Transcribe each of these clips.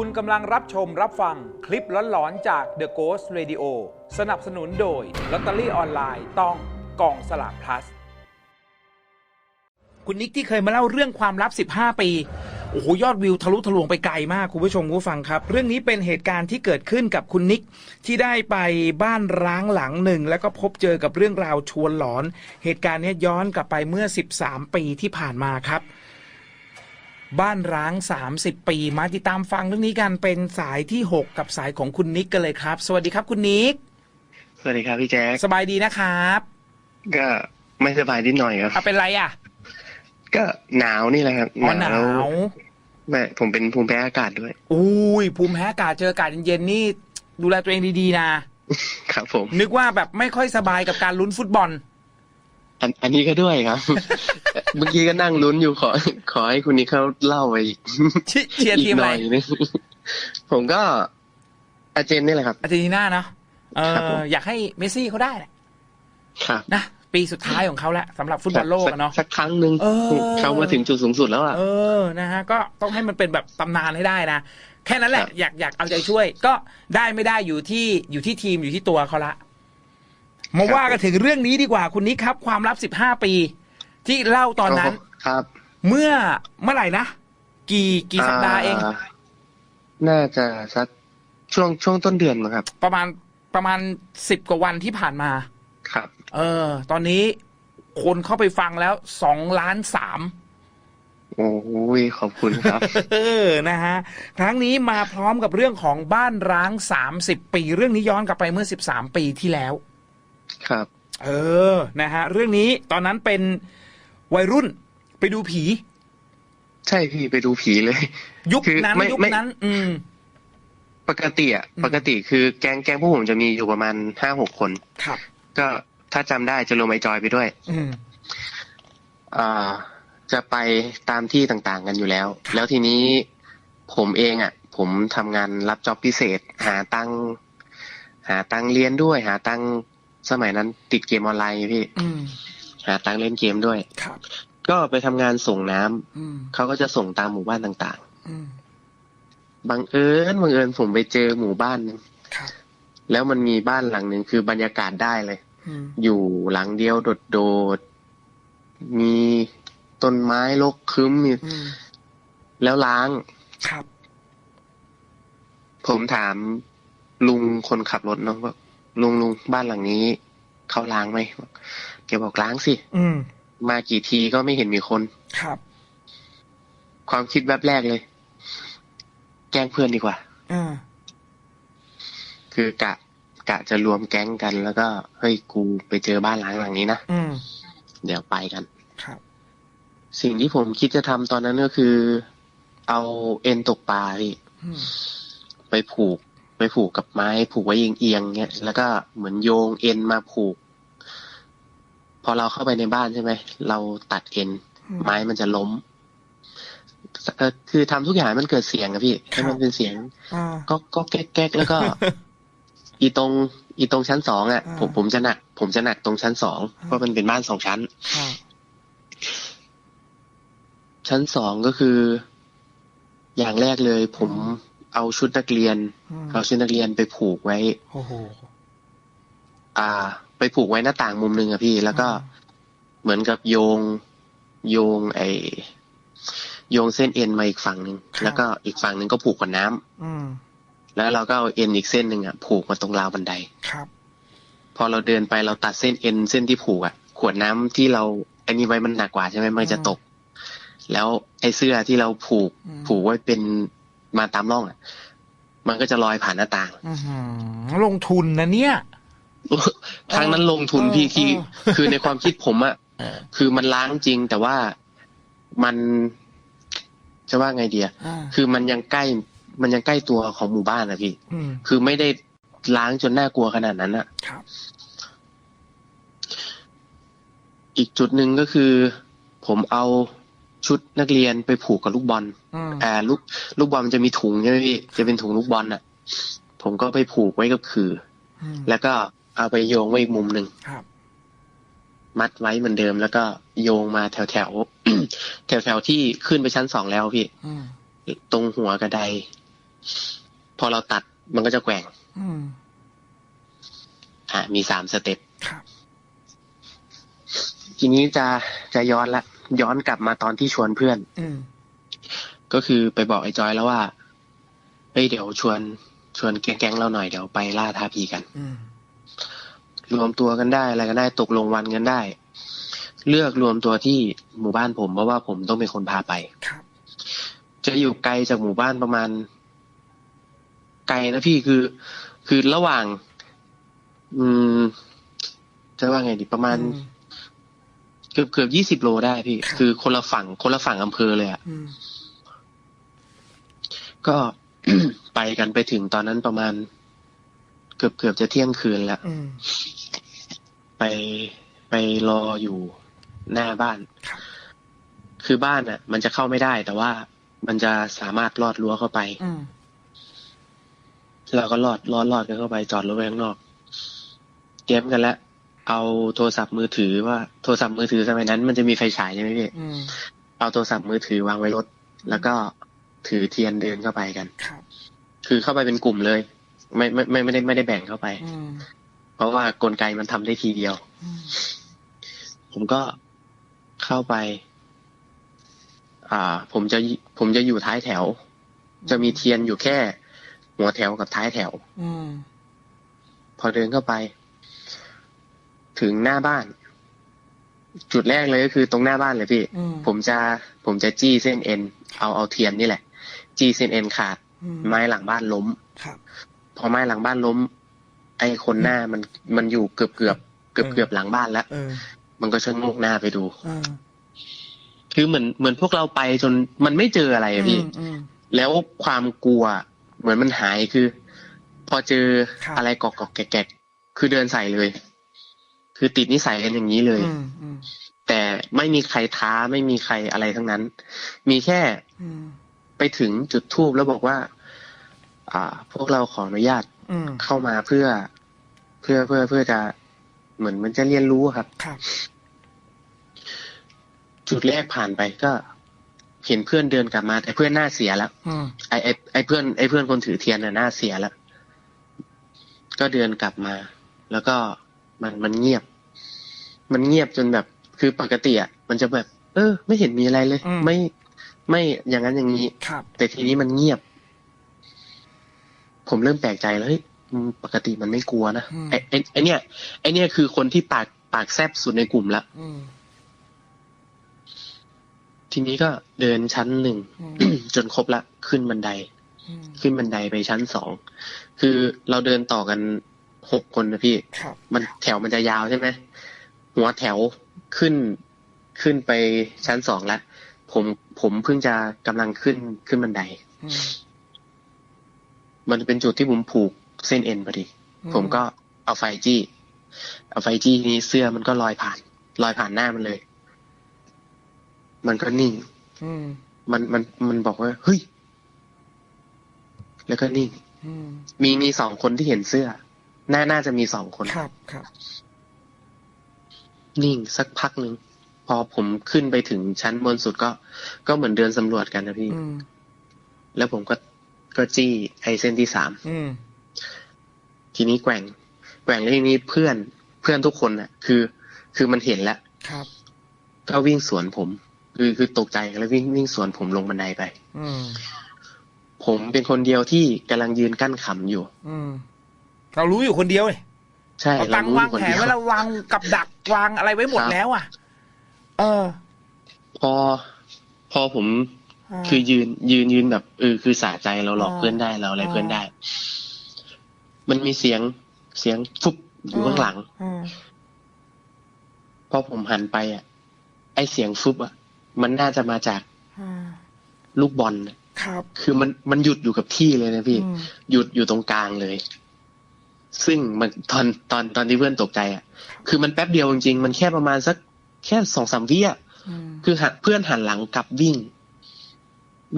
คุณกำลังรับชมรับฟังคลิปหลอนๆจาก The Ghost Radio สนับสนุนโดยลอตเตอรี่ออนไลน์ต้องกองสลาก plus คุณนิกที่เคยมาเล่าเรื่องความลับ 15 ปี โอ้โห ยอดวิวทะลุทะลวงไปไกลมาก คุณผู้ชมคุณผู้ฟังครับ เรื่องนี้เป็นเหตุการณ์ที่เกิดขึ้นกับคุณนิก ที่ได้ไปบ้านร้างหลังหนึ่ง แล้วก็พบเจอกับเรื่องราวชวนหลอน เหตุการณ์เนี้ยย้อนกลับไปเมื่อ 13 ปีที่ผ่านมาครับ บ้านร้าง 30 ปีมาติดตามฟังเรื่องนี้กันเป็นสายที่ 6 กับสายของคุณนิกกันเลยครับ สวัสดีครับคุณนิกสวัสดีครับพี่แจ๊คสบายดีนะครับ ก็ไม่สบายนิดหน่อยครับอะเป็นไรอะ ก็หนาวนี่แหละครับอ๋อหนาวแม่ผมเป็นภูมิแพ้อากาศด้วย อุ้ยภูมิแพ้อากาศเจออากาศเย็นๆนี่ ดูแลตัวเองดีๆนะ ครับผม นึกว่าแบบไม่ค่อยสบายกับการลุ้นฟุตบอล อันอันนี้ก็ด้วยครับ เมื่อกี้ก็นั่งลุ้นอยู่ขอ ขอให้คุณนี้เขาเล่าไปอีกเชีเชียร์ทีมหอะไรน่อยนึงผมก็อาร์เจนนี่แหละครับ อาร์เจนตินาเนาะเอครับผอมอยากให้เมสซี่เขาได้แหละครับนะปีสุดท้ายของเขาแล้วสำหรับฟุตบอลโลกสัอะเนาะสักครั้งหนึ่งเออเขามาถึงจุดสูงสุดแล้วอะเออนะฮะก็ต้องให้มันเป็นแบบตำนานให้ได้นะแค่นั้นแหละครับอยากอยากเอาใจช่วย ก็ได้ไม่ได้อยู่ที่อยู่ที่ทีมอยู่ที่ตัวเขาละ มาว่ากันถึงเรื่องนี้ดีกว่าคุณนิกครับ ความลับสิบห้าปี ที่เล่าตอนนั้นครับ เมื่อเมื่อไหร่นะกี่กี่สัปดาห์เองาน่าจะสักช่วงช่วงต้นเดือนมั้งครับ ประมาณประมาณสิบกว่าวันที่ผ่านมาครับ เออ ตอนนี้คนเข้าไปฟังแล้วสองล้านสามโอ้ยขอบคุณครับ เออนะฮะครั้งนี้มาพร้อมกับเรื่องของบ้านร้าง30ปี เรื่องนี้ย้อนกลับไปเมื่อ13ปีที่แล้ว ครับ เออ นะฮะ เรื่องนี้ตอนนั้นเป็นวัยรุ่นไปดูผี ใช่พี่ไปดูผีเลย ยุคคือนั้นไม่ยุคไม่นั้น อืม ปกติอะอืมปกติคือแก๊งแก๊งพวกผมจะมีอยู่ประมาณห้าหกคน ครับ ก็ถ้าจำได้จะรวมไอจอยไปด้วย อืมอ่า จะไปตามที่ต่างๆกันอยู่แล้ว แล้วทีนี้ผมเองอะ ผมทำงานรับจ็อบพิเศษ หาตังค์หาตังค์เรียนด้วย หาตังค์ สมัยนั้นติดเกมออนไลน์ไงพี่อืมหาตังค์เล่นเกมด้วยครับก็ไปทำงานส่งน้ำอืมเขาก็จะส่งตามหมู่บ้านต่างอืมๆบังเอิญบังเอิญผมไปเจอหมู่บ้านหนึ่งครับแล้วมันมีบ้านหลังหนึ่งคือบรรยากาศได้เลยอืมอยู่หลังเดียวโดดๆมีต้นไม้รกคึ้มมีอืมแล้วล้างครับ ผมถามลุงคนขับรถเนาะว่า ลุงลุงบ้านหลังนี้เขาล้างไหมบอกแกบอกล้างสิ อืม มากี่ทีก็ไม่เห็นมีคน ครับ ความคิดแวบแรกเลย แกล้งเพื่อนดีกว่าอ่าคือกะกะจะรวมแก๊งกันแล้วก็เฮ้ยกูไปเจอบ้านล้างหลังนี้นะอืม เดี๋ยวไปกัน ครับ สิ่งที่ผมคิดจะทำตอนนั้นก็คือ เอาเอ็นตกปลาพี่อืมไปผูก ไปผูกกับไม้ผูกไว้เอียงๆเงี้ยแล้วก็เหมือนโยงเอ็นมาผูก พอเราเข้าไปในบ้านใช่ไหมเราตัดเอ็น ไม้มันจะล้มเอ่อคือทำทุกอย่างให้มันเกิดเสียงอะพี่ให้มันเป็นเสียงอ่าก็ก็แก๊กแก๊กแล้วก็ อีตรง อีตรงชั้นสองอะอ่าผมผมจะหนัก ผมจะหนักตรงชั้นสองเพราะมันเป็นบ้านสองชั้นครับชั้นสองก็คือ อย่างแรกเลย ผม เอาชุดนักเรียนอืมเอาชุดนักเรียนไปผูกไว้โอ้โหอ่า ไปผูกไว้หน้าต่างมุมหนึ่งอะพี่ แล้วก็เหมือนกับโยงโยงไอโยงเส้นเอ็นมาอีกฝั่งหนึ่งแล้วก็อีกฝั่งหนึ่งก็ผูกกับน้ำอืมแล้วเราก็เอาเอ็นอีกเส้นหนึ่งอะผูกมาตรงราวบันไดครับ พอเราเดินไปเราตัดเส้นเอ็นเส้นที่ผูกอะขวดน้ำที่เราอันนี้ไว้มันหนักกว่าใช่ไหมมันจะตก แล้วไอ้เสื้อที่เราผูกอืมผูกไว้เป็น มาตามร่องอะมันก็จะลอยผ่านหน้าต่างอื้อหือลงทุนนะเนี่ยทางนั้นลงทุนพี่เออที่เออคือในความคิดผมอะเออคือมันล้างจริงแต่ว่ามันจะว่าไงเดียอ่าคือมันยังใกล้ มันยังใกล้ตัวของหมู่บ้านนะพี่อืมคือไม่ได้ล้างจนน่ากลัวขนาดนั้นอะครับอีกจุดหนึ่งก็คือ ผมเอา ชุดนักเรียนไปผูกกับลูกบอลอืมอ่า ลูกลูกบอลมันจะมีถุงใช่ไหมพี่ จะเป็นถุงลูกบอลอะ ผมก็ไปผูกไว้กับคืออืมแล้วก็เอาไปโยงไว้อีกมุมหนึ่งครับมัดไว้เหมือนเดิม แล้วก็โยงมาแถวแถวแถวแถวๆที่ขึ้นไปชั้นสองแล้วพี่อืมตรงหัวกระได พอเราตัดมันก็จะแกว่งอืมอะมีสามสเต็ปครับทีนี้จะจะย้อนละ ย้อนกลับมาตอนที่ชวนเพื่อนอืมก็คือไปบอกไอ้จอยแล้วว่าเฮ้ยเดี๋ยวชวนชวนแก๊งๆเราหน่อยเดี๋ยวไปล่าท้าผีกันอืมรวมตัวกันได้อะไรกันได้ตกลงวันกันได้ เลือกรวมตัวที่หมู่บ้านผมเพราะว่าผมต้องเป็นคนพาไปครับจะอยู่ไกลจากหมู่บ้านประมาณ ไกลนะพี่คือ คือระหว่าง อืมจะว่าไงดีประมาณอืม เกือบเกือบยี่สิบโลได้พี่ครับคือคนละฝั่งคนละฝั่งอำเภอเลยอะอืมก็ไปกันไปถึงตอนนั้นประมาณ เกือบเกือบจะเที่ยงคืนแล้วอืมไปไปรออยู่หน้าบ้านครับคือบ้านอะ มันจะเข้าไม่ได้ แต่ว่ามันจะสามารถลอดรั้วเข้าไปอืมเราก็ลอดลอดลอดกันเข้าไปจอดรถไว้ข้างนอกเตรียมกันแล้ว เอาโทรศัพท์มือถือว่าโทรศัพท์มือถือสมัยนั้น มันจะมีไฟฉายใช่ไหมพี่อืมเอาโทรศัพท์มือถือวางไว้รถ แล้วก็ถือเทียนเดินเข้าไปกันครับคือเข้าไปเป็นกลุ่มเลย ไม่ไม่ไม่ไม่ได้ไม่ได้แบ่งเข้าไปอืมเพราะว่ากลไกมันทำได้ทีเดียวอืมผมก็เข้าไป อ่า ผมจะผมจะอยู่ท้ายแถว จะมีเทียนอยู่แค่ หัวแถวกับท้ายแถวอืมพอเดินเข้าไป ถึงหน้าบ้าน จุดแรกเลยก็คือตรงหน้าบ้านเลยพี่อืมผมจะผมจะจี้เส้นเอ็นเอาเอาเทียนนี่แหละ จี้เส้นเอ็นขาดอืมไม้หลังบ้านล้มครับพอไม้หลังบ้านล้ม ไอ้คนหน้ามันมันอยู่เกือบเกือบเกือบเกือบหลังบ้านแล้วเออมันก็ชะโงกหน้าไปดูเออคือเหมือนเหมือนพวกเราไปจนมันไม่เจออะไรอะพี่อืมอืมแล้วความกลัว เหมือนมันหายคือ พอเจอครับอะไรกอกกอกแกกแกกคือเดินใส่เลย คือติดนิสัยกันอย่างนี้เลยอืมอืมแต่ไม่มีใครท้าไม่มีใครอะไรทั้งนั้น มีแค่อืมไปถึงจุดทูบแล้วบอกว่า อ่า พวกเราขออนุญาตอืมเข้ามาเพื่อ เพื่อเพื่อเพื่อจะเหมือนมันจะเรียนรู้อะครับครับจุดแรกผ่านไปก็เห็นเพื่อนเดินกลับมาแต่เพื่อนหน้าเสียแล้วอืมไอไอไอเพื่อนไอเพื่อนคนถือเทียนน่ะหน้าเสียแล้วก็เดินกลับมา แล้วก็ มันมันเงียบ มันเงียบจนแบบคือปกติอะมันจะแบบ เออ ไม่เห็นมีอะไรเลยอืมไม่ไม่อย่างนั้นอย่างนี้ครับ แต่ทีนี้มันเงียบ ผมเริ่มแปลกใจแล้วเฮ้ยอืมปกติมันไม่กลัวนะอืมไอไอไอเนี่ยไอเนี่ยคือคนที่ปากปากแซบสุดในกลุ่มละอืมทีนี้ก็เดินชั้นหนึ่งอืมจนครบละขึ้นบันไดอืมขึ้นบันไดไปชั้นสองคือเราเดินต่อกัน หกคนนะพี่ครับมันแถวมันจะยาวใช่ไหมหัวแถวขึ้นขึ้นไปชั้นสองแล้วผมผมเพิ่งจะกำลังขึ้นขึ้นบันไดอืมมันเป็นจุดที่ผมผูกเส้นเอ็นพอดี ผมก็เอาไฟจี้ เอาไฟจี้ทีนี้เสื้อมันก็ลอยผ่าน ลอยผ่านหน้ามันเลย มันก็นิ่งอืมมันมันมันบอกว่าเฮ้ยแล้วก็นิ่งอืมมีมีสองคนที่เห็นเสื้อ น่าน่าจะมีสองคนครับครับนิ่งสักพักหนึ่งพอผมขึ้นไปถึงชั้นบนสุดก็ ก็เหมือนเดินสำรวจกันนะพี่อืมแล้วผมก็ก็จี้ไอเส้นที่สามอืมทีนี้แกว่งแกว่งแล้วทีนี้เพื่อนเพื่อนทุกคนน่ะ คือ คือมันเห็นแล้วครับก็วิ่งสวนผม คือคือตกใจแล้ววิ่งวิ่งสวนผมลงบันไดไปอืมผมเป็นคนเดียวที่กำลังยืนกั้นขำอยู่อืม เรารู้อยู่คนเดียวเลยใช่เราเรารู้วางอยู่คนแผนเดียวไว้แล้ววางกับดักวางอะไรไว้หมดครับแล้วอะ เออ พอ พอผมาคือยืน ยืนยืนแบบเออคือสะใจเราหลอกอ่าเพื่อนได้เราอะไรอ่าเพื่อนได้ มันมีเสียงเสียงฟุบอยู่ข้างหลังอืมพอผมหันไปอะ ไอเสียงฟุบอะ มันน่าจะมาจากอืมลูกบอลน่ะครับ คือมันมันหยุดอยู่กับที่เลยนะพี่อืมหยุดอยู่ตรงกลางเลย ซึ่งมันตอนตอนตอนที่เพื่อนตกใจอะ คือมันแป๊บเดียวจริงๆ มันแค่ประมาณสักแค่สองสามวิอะอืมคือหันเพื่อนหันหลังกลับวิ่ง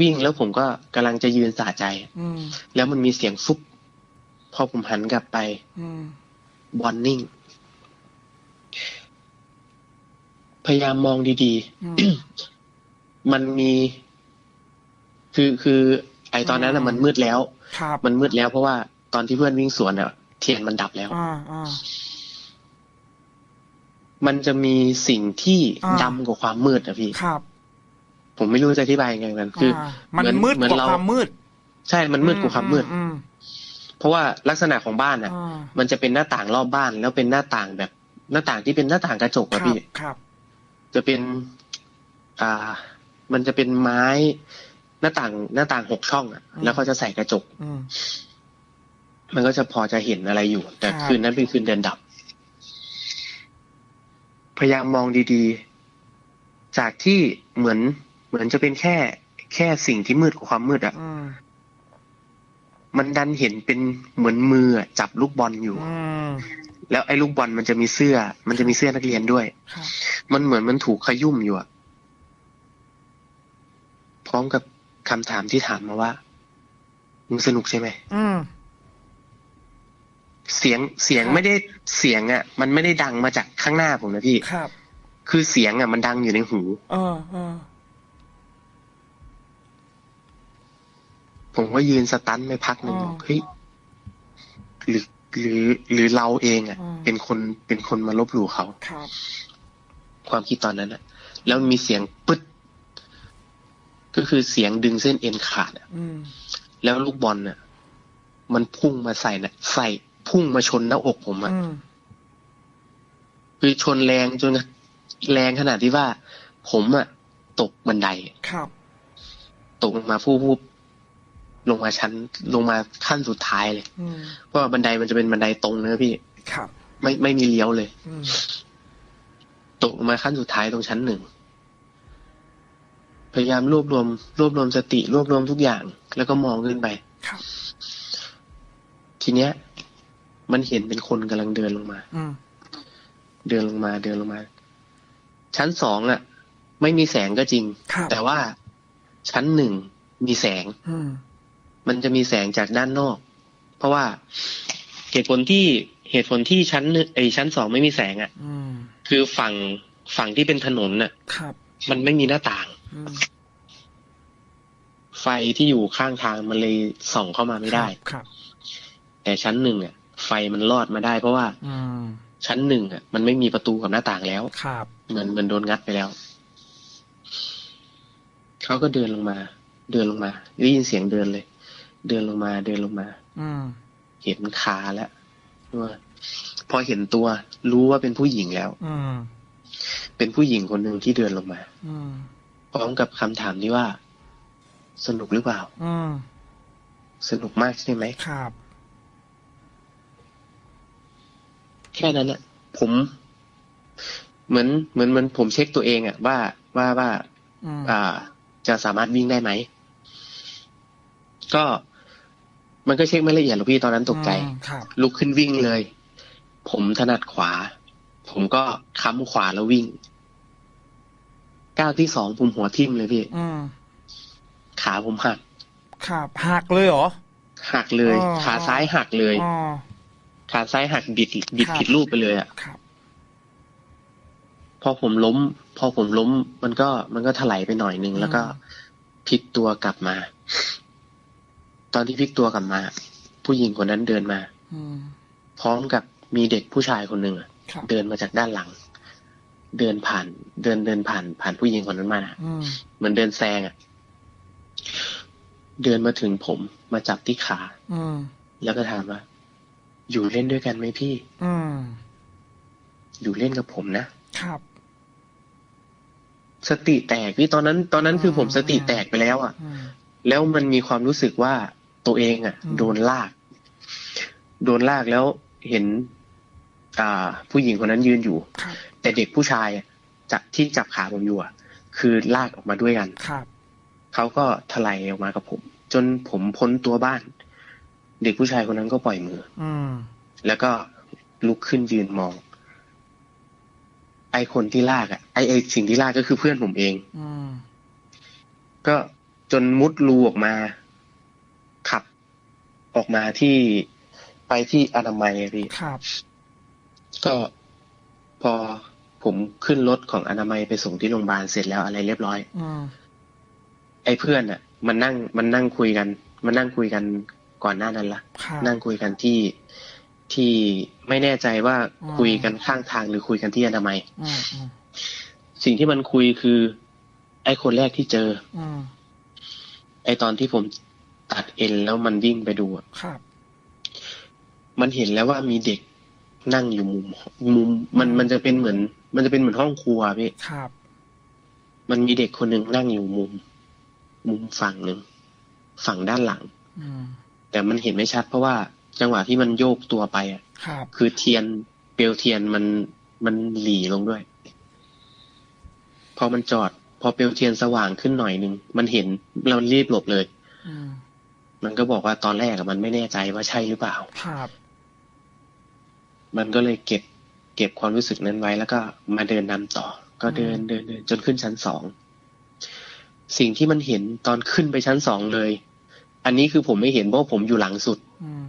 วิ่งแล้วผมก็กำลังจะยืนสาใจอืมแล้วมันมีเสียงฟุบพอผมหันกลับไปอืมบอลนิ่ง พยายามมองดีอืมๆมันมี คือคือ ไอตอนนั้นน่ะมันมืดแล้วครับมันมืดแล้วเพราะว่าตอนที่เพื่อนวิ่งสวนอะ เทียนมันดับแล้วอ่าอ่ามันจะมีสิ่งที่อ่าดำกว่าความมืดอะพี่ครับ ผมไม่รู้จะอธิบายยังไงมันคืออ่าอมันเหมืดเหกว่าเรความมืด ใช่มันมืดกว่าความมืดอืมเพราะว่าลักษณะของบ้านอะอ่ามันจะเป็นหน้าต่างรอบบ้าน แล้วเป็นหน้าต่างแบบหน้าต่างที่เป็นหน้าต่างกระจกครัอะบพี่ครับ จะเป็น อ่า มันจะเป็นไม้ หน้าต่างหน้าต่างหกช่องอะแล้วก็จะใส่กระจกอื มมันก็จะพอจะเห็นอะไรอยู่ แต่ครับคืนนั้นเป็นคืนเดือนดับ พยายามมองดีๆ จากที่เหมือนเหมือนจะเป็นแค่แค่สิ่งที่มืดกว่าความมืดอะอืมมันดันเห็นเป็นเหมือนมืออะจับลูกบอลอยู่อืมแล้วไอ้ลูกบอลมันจะมีเสื้อ มันจะมีเสื้อนักเรียนด้วยครับมันเหมือนมันถูกขยุ่มอยู่อะพร้อมกับคำถามที่ถามมาว่ามึงสนุกใช่ไหมอืม เสียงเสียงครับไม่ได้เสียงอะมันไม่ได้ดังมาจากข้างหน้าผมนะพี่ครับ คือเสียงอะมันดังอยู่ในหูเออเออผมก็ยืนสตันไปพักหนึ่งอ๋อบอกเฮ้ยหรือหรือหรือเราเองอะอืมเป็นคนเป็นคนมาลบหลู่เขาครับ ความคิดตอนนั้นอะแล้วมีเสียงปึ๊ดก็คือเสียงดึงเส้นเอ็นขาดอะอืมแล้วลูกบอลน่ะ มันพุ่งมาใส่น่ะ ใส่ พุ่งมาชนหน้าอกผมอะอืมคือชนแรงจนแรงขนาดที่ว่า ผมอะตกบันไดครับ ตกลงมาฟูบๆลงมาชั้น ลงมาขั้นสุดท้ายเลยอืมเพราะว่าบันไดมันจะเป็นบันไดตรงนะพี่ครับ ไม่ไม่มีเลี้ยวเลยอืมตกลงมาขั้นสุดท้ายตรงชั้นหนึ่งพยายามรวบรวม รวบรวมสติรวบรวมทุกอย่าง แล้วก็มองขึ้นไปครับทีเนี้ย มันเห็นเป็นคนกำลังเดินลงมา อืมเดินลงมาเดินลงมา ชั้นสองอะไม่มีแสงก็จริงครับแต่ว่าชั้นหนึ่งมีแสงอืมมันจะมีแสงจากด้านนอก เพราะว่าเหตุผลที่เหตุผลที่ชั้นหนึ่งไอชั้นสองไม่มีแสงอะอืมคือฝั่งฝั่งที่เป็นถนนน่ะครับมันไม่มีหน้าต่างอืมไฟที่อยู่ข้างทางมันเลยส่องเข้ามาไม่ได้ครับแต่ชั้นหนึ่งอะ ไฟมันลอดมาได้ เพราะว่า อืม ชั้นหนึ่งอะมันไม่มีประตูกับหน้าต่างแล้วครับเหมือนเหมือนโดนงัดไปแล้ว เขาก็เดินลงมา เดินลงมาได้ยินเสียงเดินเลย เดินลงมา เดินลงมา อืม เห็นขาแล้วว่าพอเห็นตัว รู้ว่าเป็นผู้หญิงแล้ว อืม เป็นผู้หญิงคนหนึ่งที่เดินลงมา อืม พร้อมกับคำถามที่ว่า สนุกหรือเปล่า อืม สนุกมากใช่ไหมครับ แค่นั้นแหละผมเหมือนเหมือนเหมือนผมเช็คตัวเองอะว่าว่าว่าอืมอ่า จะสามารถวิ่งได้ไหม ก็มันก็เช็คไม่ละเอียดหรอกพี่ตอนนั้นตกใจอืมครับลุกขึ้นวิ่งเลย ผมถนัดขวา ผมก็ค้ำขวาแล้ววิ่งก้าวที่สองผมหัวทิ่มเลยพี่อืมขาผมหักครับหักเลยเหรอหักเลยอ๋อขาซ้ายหักเลยอ๋อ ขาซ้ายหักบิดบิดครับผิดรูปไปเลยอะครับพอผมล้ม พอผมล้ม มันก็มันก็ถลายไปหน่อยหนึ่งแล้วก็พลิกตัวกลับมา ตอนที่พลิกตัวกลับมา ผู้หญิงคนนั้นเดินมาอืมพร้อมกับมีเด็กผู้ชายคนหนึ่งอะครับเดินมาจากด้านหลัง เดินผ่าน เดินเดินผ่าน ผ่านผู้หญิงคนนั้นมานะอืมเหมือนเดินแซงอะเดินมาถึงผมมาจับที่ขาอืมแล้วก็ถามว่า อยู่เล่นด้วยกันไหมพี่ อืม อยู่เล่นกับผมนะ ครับ สติแตกพี่ตอนนั้น ตอนนั้นคือผมสติแตกไปแล้วอะอืมแล้วมันมีความรู้สึกว่าตัวเองอะอืมโดนลาก โดนลากแล้วเห็น อ่า ผู้หญิงคนนั้นยืนอยู่ครับแต่เด็กผู้ชายอะจับที่จับขาผมอยู่อะคือลากออกมาด้วยกัน ครับ เขาก็ถลายออกมากับผม จนผมพ้นตัวบ้าน เด็กผู้ชายคนนั้นก็ปล่อยมือ อืม แล้วก็ลุกขึ้นยืนมอง ไอคนที่ลากอะไอไอสิ่งที่ลากก็คือเพื่อนผมเอง อืม ก็จนมุดรูออกมา ขับออกมาที่ไปที่อนามัยอะพี่ ครับ ก็พอผมขึ้นรถของอนามัยไปส่งที่โรงพยาบาลเสร็จแล้วอะไรเรียบร้อย อืม ไอ้เพื่อนอะ มันนั่งมันนั่งคุยกันมานั่งคุยกัน ก่อนหน้านั้นละครับนั่งคุยกันที่ที่ไม่แน่ใจว่าอืมคุยกันข้างทางหรือคุยกันที่อนามัยอืมอืมสิ่งที่มันคุยคือ ไอ้คนแรกที่เจออืมไอ้ตอนที่ผมตัดเอ็นแล้วมันวิ่งไปดูอะครับ มันเห็นแล้วว่ามีเด็กนั่งอยู่มุมมุม มันมันจะเป็นเหมือน มันจะเป็นเหมือนห้องครัวพี่ครับ มันมีเด็กคนหนึ่งนั่งอยู่มุม มุมฝั่งหนึ่งฝั่งด้านหลัง อืม แต่มันเห็นไม่ชัด เพราะว่าจังหวะที่มันโยกตัวไปอะครับคือเทียนเปลวเทียนมันมันหลีลงด้วย พอมันจอด พอเปลวเทียนสว่างขึ้นหน่อยหนึ่งมันเห็นเรารีบหลบเลยอืมมันก็บอกว่าตอนแรกอะมันไม่แน่ใจว่าใช่หรือเปล่าครับ มันก็เลยเก็บ เก็บความรู้สึกนั้นไว้แล้วก็มาเดินนำต่อ ก็เดินเดินเดินจนขึ้นชั้นสอง สิ่งที่มันเห็นตอนขึ้นไปชั้นสองเลย อันนี้คือผมไม่เห็นเพราะผมอยู่หลังสุดอืม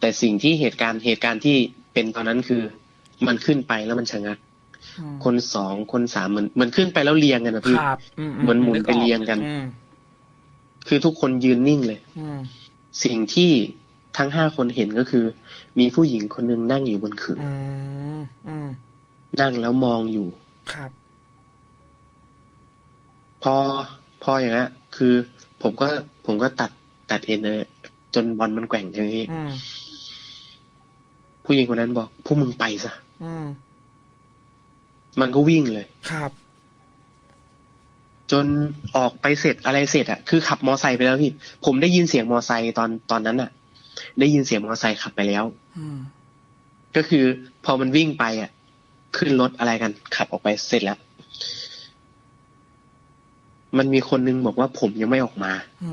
แต่สิ่งที่เหตุการณ์เหตุการณ์ที่เป็นตอนนั้นคือ มันขึ้นไปแล้วมันชะงักอืมคนสองคนสามเหมือนเหมันขึ้นไปแล้วเรียงกันนะพี่ครับอืเหมือนหมุนไปเรียงกันอืมคือทุกคนยืนนิ่งเลยอืมสิ่งที่ทั้งห้าคนเห็นก็คือ มีผู้หญิงคนหนึ่งนั่งอยู่บนขึงอืมอืมนั่งแล้วมองอยู่ครับ พอพออย่างนี้นคือ ผมก็ ผมก็ตัดตัดเอ็นเลยจนบอลมันแกว่งอย่างนี้อืมผู้หญิงคนนั้นบอกพวกมึงไปซะอืมมันก็วิ่งเลย ครับ จนออกไปเสร็จอะไรเสร็จอะคือขับมอไซค์ไปแล้วพี่ ผมได้ยินเสียงมอไซค์ตอนตอนนั้นอะได้ยินเสียงมอไซค์ขับไปแล้วอืมก็คือ พอมันวิ่งไปอะ ขึ้นรถอะไรกัน ขับออกไปเสร็จแล้ว มันมีคนนึงบอกว่าผมยังไม่ออกมา อื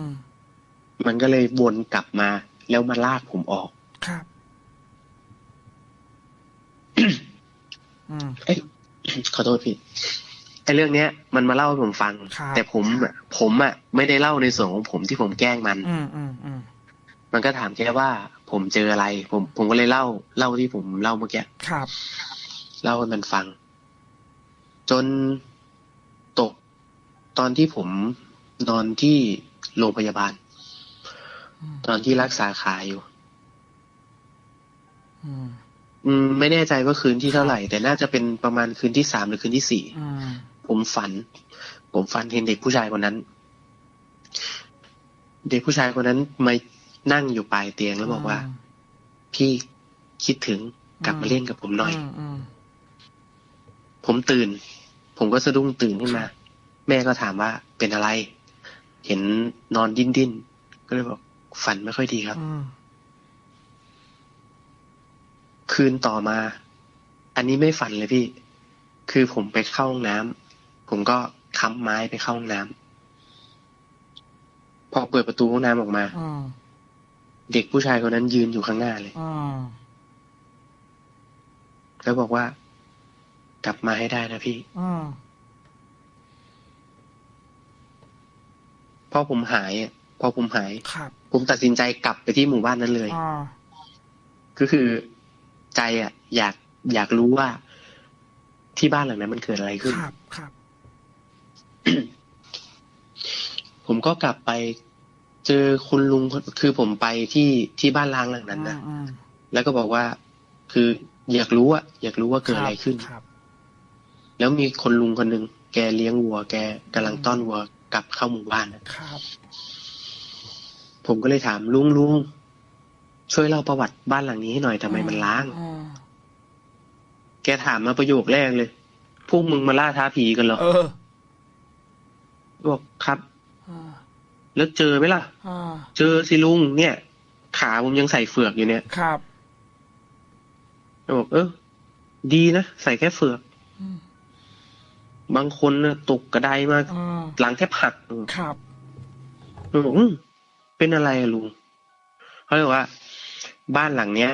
มมันก็เลยวนกลับมา แล้วมาลากผมออกครับอืมเอ้ยขอโทษพี่ไอ้เรื่องเนี้ยมันมาเล่าให้ผมฟังครับแต่ผมอะผมอะไม่ได้เล่าในส่วนของผมที่ผมแกล้งมันอืมอืมอืมมันก็ถามแค่ว่า ผมเจออะไร ผมผมก็เลยเล่า เล่าที่ผมเล่าเมื่อกี้ครับเล่าให้มันฟัง จนตกตอนที่ผมนอนที่โรงพยาบาลอืม ตอนที่รักษาขาอยู่อืมอืม ไม่แน่ใจว่าคืนที่เท่าไหร่ แต่น่าจะเป็นประมาณคืนที่สามหรือคืนที่สี่อืมผมฝัน ผมฝันเห็นเด็กผู้ชายคนนั้น เด็กผู้ชายคนนั้นมานั่งอยู่ปลายเตียงแล้วบอกว่า พี่คิดถึงกลับมาเล่นกับผมหน่อยมอืมผมตื่น ผมก็สะดุ้งตื่นขึ้นมา แม่ก็ถามว่าเป็นอะไร เห็นนอนดิ้นดิ้นๆก็เลยบอก ฝันไม่ค่อยดีครับอืมคืนต่อมา อันนี้ไม่ฝันเลยพี่ คือผมไปเข้าห้องน้ำผมก็ค้ำไม้ไปเข้าห้องน้ำพอเปิดประตูห้องน้ำออกมาอืมเด็กผู้ชายคนนั้นยืนอยู่ข้างหน้าเลยอืมแล้วบอกว่า กลับมาให้ได้นะพี่อืมพอผมหายอะพอผมหายครับผมตัดสินใจกลับไปที่หมู่บ้านนั้นเลยอ่าก็คือใจอะ อยากอยากรู้ว่าที่บ้านหลังนั้นมันเกิดอะไรขึ้นครับครับ ผมก็กลับไปเจอคุณลุงคนคือผมไปที่ที่บ้านล้างหลังนั้นนะอืมแล้วก็บอกว่า คืออยากรู้อะอยากรู้ว่าเกิดอะไรขึ้นครับ แล้วมีคนลุงคนหนึ่งแกเลี้ยงวัว แกกำลังต้อนวัวกลับเข้าหมู่บ้านอะครับ ผมก็เลยถามลุงลุงช่วยเล่าประวัติบ้านหลังนี้ให้หน่อยทำไมมันล้างอืมแกถามมาประโยคแรกเลย พวกมึงมาล่าท้าผีกันเหรอเออบอกครับอ่าแล้วเจอไหมล่ะอ่าเจอสิลุง เนี่ย ขาผมยังใส่เฟือกอยู่เนี่ย ครับบอกเออ ดีนะ ใส่แค่เฟือกอืมบางคนนะตกกระไดมาอ่าหลังแทบหักเออครับบอกอืม เป็นอะไรอะลุงเขาเลยบอกว่า บ้านหลังเนี้ย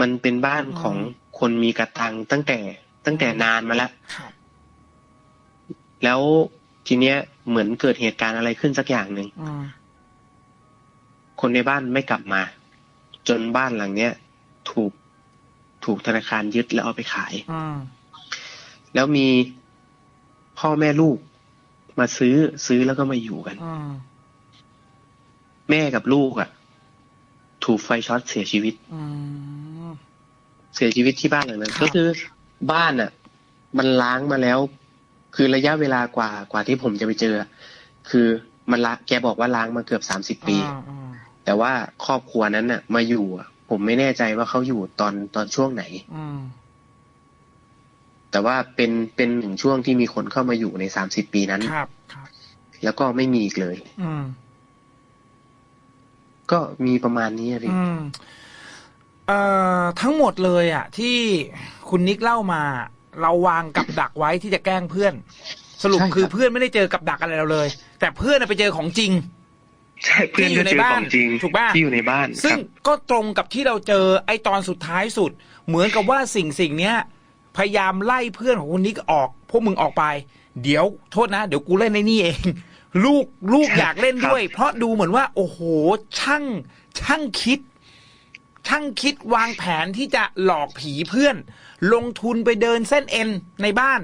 มันเป็นบ้านของคนมีกระตังตั้งแต่ ตั้งแต่นานมาแล้วครับแล้วทีเนี้ยเหมือนเกิดเหตุการณ์อะไรขึ้นสักอย่างหนึ่งอืมคนในบ้านไม่กลับมา จนบ้านหลังเนี้ยถูกถูกธนาคารยึดแล้วเอาไปขายอืมแล้วมีพ่อแม่ลูกมาซื้อซื้อแล้วก็มาอยู่กันอืม แม่กับลูกอะถูกไฟช็อตเสียชีวิตอืมเสียชีวิตที่บ้านหลังนั้นครับก็คือบ้านอะมันล้างมาแล้ว คือระยะเวลากว่ากว่าที่ผมจะไปเจออะคือมันละแกบอกว่าล้างมาเกือบสามสิบปีอ่าอ่าแต่ว่าครอบครัวนั้นน่ะ มาอยู่อะผมไม่แน่ใจว่าเขาอยู่ตอนตอนช่วงไหนอืมแต่ว่าเป็นเป็นหนึ่งช่วงที่มีคนเข้ามาอยู่ในสามสิบปีนั้นครับครับแล้วก็ไม่มีอีกเลย อืม ก็มีประมาณนี้อะพี่อืมเอ่อทั้งหมดเลยอะ ที่คุณนิกเล่ามา เราวางกับดักไว้ที่จะแกล้งเพื่อน สรุปใช่ครับคือเพื่อนไม่ได้เจอกับดักอะไรเราเลย แต่เพื่อนน่ะไปเจอของจริงใช่เพื่อนที่อยู่ก็ในเจอบ้าขนองจริงถูกป่ะที่อยู่ในบ้าน ซึ่คงรับก็ตรงกับที่เราเจอไอ้ตอนสุดท้ายสุด เหมือนกับว่าสิ่งสิ่งเนี้ย พยายามไล่เพื่อนของคุณนิกออก พวกมึงออกไป เดี๋ยวโทษนะ เดี๋ยวกูเล่นในนี่เอง ลูกลูกครับอยากเล่นด้วยครับเพราะดูเหมือนว่า โอ้โห ช่างช่างคิด ช่างคิดวางแผนที่จะหลอกผีเพื่อน ลงทุนไปเดินเส้นเอ็นในบ้าน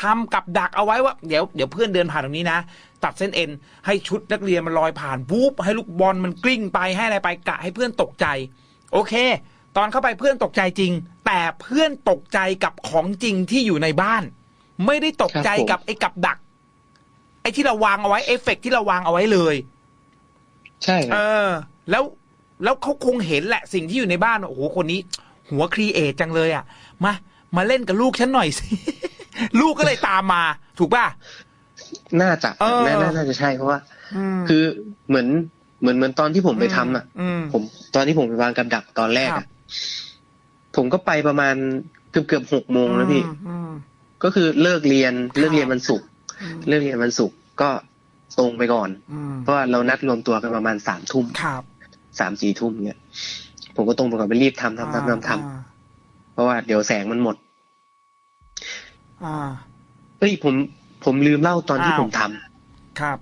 ทำกับดักเอาไว้ว่า เดี๋ยวเดี๋ยวเพื่อนเดินผ่านตรงนี้นะตัดเส้นเอ็น ให้ชุดนักเรียนมันลอยผ่านวูบให้ลูกบอลมันกลิ้งไปให้อะไรไปกะให้เพื่อนตกใจ โอเค ตอนเข้าไปเพื่อนตกใจจริง แต่เพื่อนตกใจกับของจริงที่อยู่ในบ้าน ไม่ได้ตกใจครับผมกับไอ้กับดัก ไอ้ที่เราวางเอาไว้เอฟเฟกต์ที่เราวางเอาไว้เลย ใช่คเอรับอ แล้วแล้วเขาคงเห็นแหละสิ่งที่อยู่ในบ้านว่าโอ้โหคนนี้ หัวครีเอทจังเลยอะ มามาเล่นกับลูกฉันหน่อยสิ ลูกก็เลยตามมา ถูกป่ะ น่าจะเออน่าน่าน่าจะใช่เพราะว่า มคือเหมือนเหมือนเหมือนตอนที่ผมไปทำอะมผมตอนที่ผมไปวางกับดักตอนแรกครัอะบ ผมก็ไปประมาณเกือบเกือบหกโมงแล้วพี่ อืมก็คือเลิกเรียนครับเลิกเรียนวันศุกร์ อืมเลิกเรียนวันศุกร์ก็ตรงไปก่อนอืมเพราะว่าเรานัดรวมตัวกันประมาณสามทุ่มครับสามสี่ทุ่มเนี่ย ผมก็ตรงไปก่อนไปรีบทำทำทำทำทำอ่าเพราะว่าเดี๋ยวแสงมันหมดอ่าเอ้ยผมผมลืมเล่าตอนที่อ้าวผมทำครับ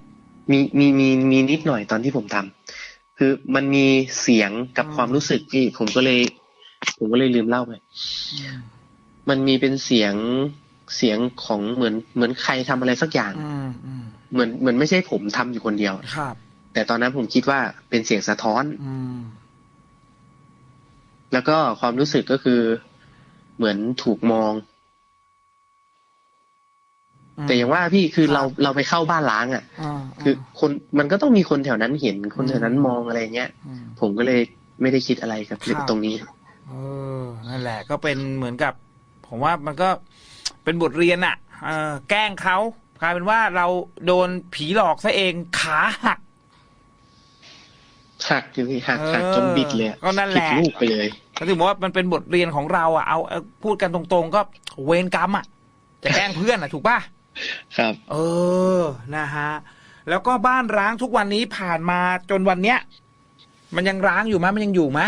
มีมีมีมีนิดหน่อยตอนที่ผมทำคือมันมีเสียงกับอืมความรู้สึกที่ผมก็เลย ผมก็เลยลืมเล่าไปอืมมันมีเป็นเสียง เสียงของเหมือนเหมือนใครทำอะไรสักอย่างอืมอืมเหมือนเหมือนไม่ใช่ผมทำอยู่คนเดียวครับ แต่ตอนนั้นผมคิดว่าเป็นเสียงสะท้อนอืมแล้วก็ความรู้สึกก็คือ เหมือนถูกมอง แต่อย่างว่าพี่คือครับเราเราไปเข้าบ้านล้างอะอ่าคือคนมันก็ต้องมีคนแถวนั้นเห็นคนแถวนั้นอืมมองอะไรเงี้ยมผมก็เลยไม่ได้คิดอะไรกับครับตรงนี้เออนั่นแหละ ก็เป็นเหมือนกับ ผมว่ามันก็ เป็นบทเรียนอะเออแกล้งเขากลายเป็นว่าเราโดนผีหลอกซะเองขาหักหักอยู่พี่หักเออหักจนบิดเลยอะก็นั่นแหละผิดลูกไปเลยก็ถือว่ามันเป็นบทเรียนของเราอะเอาเอาพูดกันตรงๆ ก็เวรกรรมอะจะแกล้งเพื่อนอะถูกป่ะครับ เออนะฮะแล้วก็บ้านร้างทุกวันนี้ผ่านมาจนวันเนี้ย มันยังร้างอยู่ไหมมันยังอยู่ไหม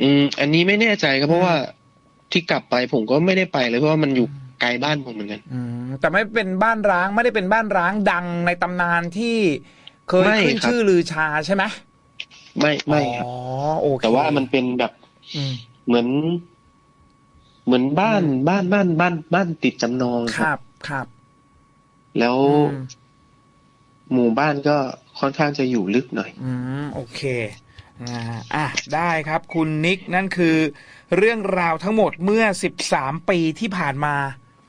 อืมอันนี้ไม่แน่ใจครับเพราะว่า ที่กลับไปผมก็ไม่ได้ไปเลยเพราะว่ามันอยู่ไกลบ้านผมเหมือนกันอืมแต่ไม่เป็นบ้านร้างไม่ได้เป็นบ้านร้างดังในตำนานที่เคยไม่ขึ้นครับชื่อลือชาใช่ไหมไม่ไม่ครับอ๋อโอเคแต่ว่ามันเป็นแบบอืมเหมือน เหมือนบ้านบ้านบ้านบ้าน บ้านติดจำนองคครับรับครับ แล้วอืมหมู่บ้านก็ค่อนข้างจะอยู่ลึกหน่อย อืมโอเค อ่าอะได้ครับคุณนิกนั่นคือเรื่องราวทั้งหมดเมื่อ 13 ปีที่ผ่านมา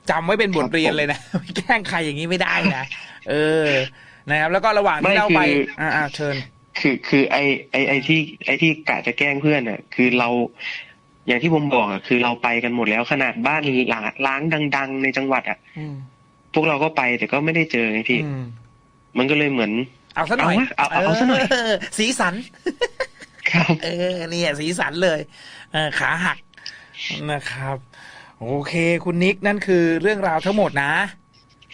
จำไว้เป็นบทเรียนเลยนะไม่แกล้งใครอย่างนี้ไม่ได้นะเออนะครับแล้วก็ระหว่างที่ไม่เล่าไปคืออ่าอ่าเชิญ คือคือไอไอไอที่ไอที่กะจะแกล้งเพื่อนอะ คือเราอย่างที่ผมบอกอะคือเราไปกันหมดแล้วขนาดบ้านหลังล้างดัง ๆ ในจังหวัดอะอืมพวกเราก็ไปแต่ก็ไม่ได้เจอไงพี่อืมมันก็เลยเหมือนเอาซะหน่อย เอาวะเอาเอาซะหน่อยเสีสัน ครับเออเนี่ยสีสันเลยเออขาหักนะครับ โอเค คุณนิกนั่นคือเรื่องราวทั้งหมดนะ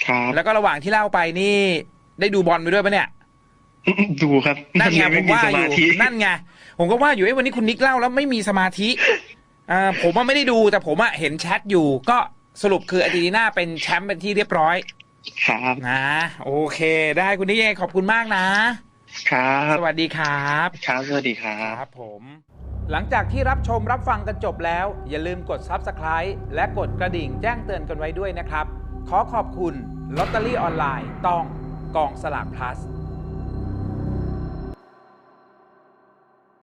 ครับแล้วก็ระหว่างที่เล่าไปนี่ ได้ดูบอลไปด้วยปะเนี่ย ดูครับนั่นไงยังผไม่มมีว่าสอมายู่ธินั่นไงผมก็ว่าอยู่ไอ้ยวันนี้คุณนิกเล่าแล้วไม่มีสมาธิอ่าผมว่าไม่ได้ดูแต่ผมอะเห็นแชทอยู่ ก็สรุปคืออาร์เจนตินาเป็นแชมป์เป็นที่เรียบร้อย ครับนะ โอเค ได้คุณนิกยังไงขอบคุณมากนะ ครับ สวัสดีครับ ครับ สวัสดีครับ ครับผม หลังจากที่รับชมรับฟังกันจบแล้ว อย่าลืมกด Subscribe และกดกระดิ่งแจ้งเตือนกันไว้ด้วยนะครับ ขอขอบคุณลอตเตอรี่ออนไลน์ต้องกองสลาก plus